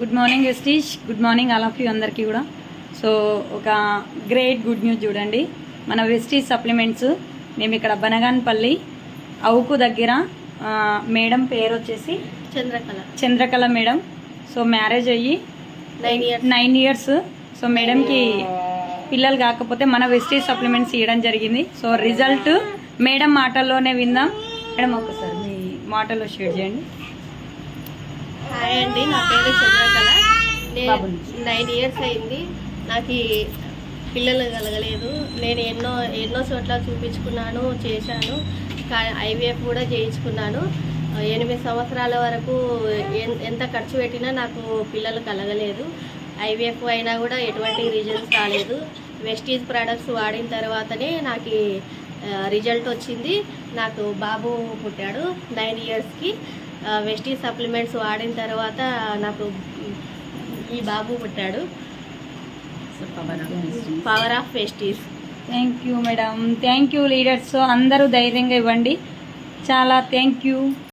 Good morning Vestige good morning all of you అందరికీ కూడా. So ఒక గ్రేట్ గుడ్ న్యూస్ చూడండి. మన వెస్టీజ్ సప్లిమెంట్స్ మేము ఇక్కడ బనగాన్పల్లి అవుకు దగ్గర మేడం పేరు వచ్చేసి Chandrakala. Chandrakala madam. So marriage అయ్యి nine years nine years. So మేడంకి పిల్లలు కాకపోతే మన వెస్టీజ్ సప్లిమెంట్స్ ఇవ్వడం జరిగింది. సో రిజల్ట్ మేడం మాటల్లోనే విందాం. మేడం ఒకసారి మీ మాటలో షేర్ చేయండి. హాయ్ అండి. నా పేరు చంద్రకళ. నేను. నైన్ ఇయర్స్ అయింది. నాకు పిల్లలు కలగలేదు. నేను ఎన్నో ఎన్నో చోట్ల చూపించుకున్నాను చేశాను. ఐవీఎఫ్ కూడా చేయించుకున్నాను. ఎనిమిది సంవత్సరాల వరకు ఎంత ఖర్చు పెట్టినా నాకు పిల్లలు కలగలేదు. ఐవీఎఫ్ అయినా కూడా ఎటువంటి రిజల్ట్స్ రాలేదు. వెస్టీజ్ ప్రొడక్ట్స్ వాడిన తర్వాతనే నాకు రిజల్ట్ వచ్చింది. నాకు బాబు పుట్టాడు నైన్ ఇయర్స్కి వెస్టీజ్ సప్లిమెంట్స్ వాడిన తర్వాత నాకు ఈ బాబు పుట్టాడు. Power of Vestige thank you madam thank you leaders అందరూ ధైర్యంగా ఇవ్వండి. చాలా థ్యాంక్ యూ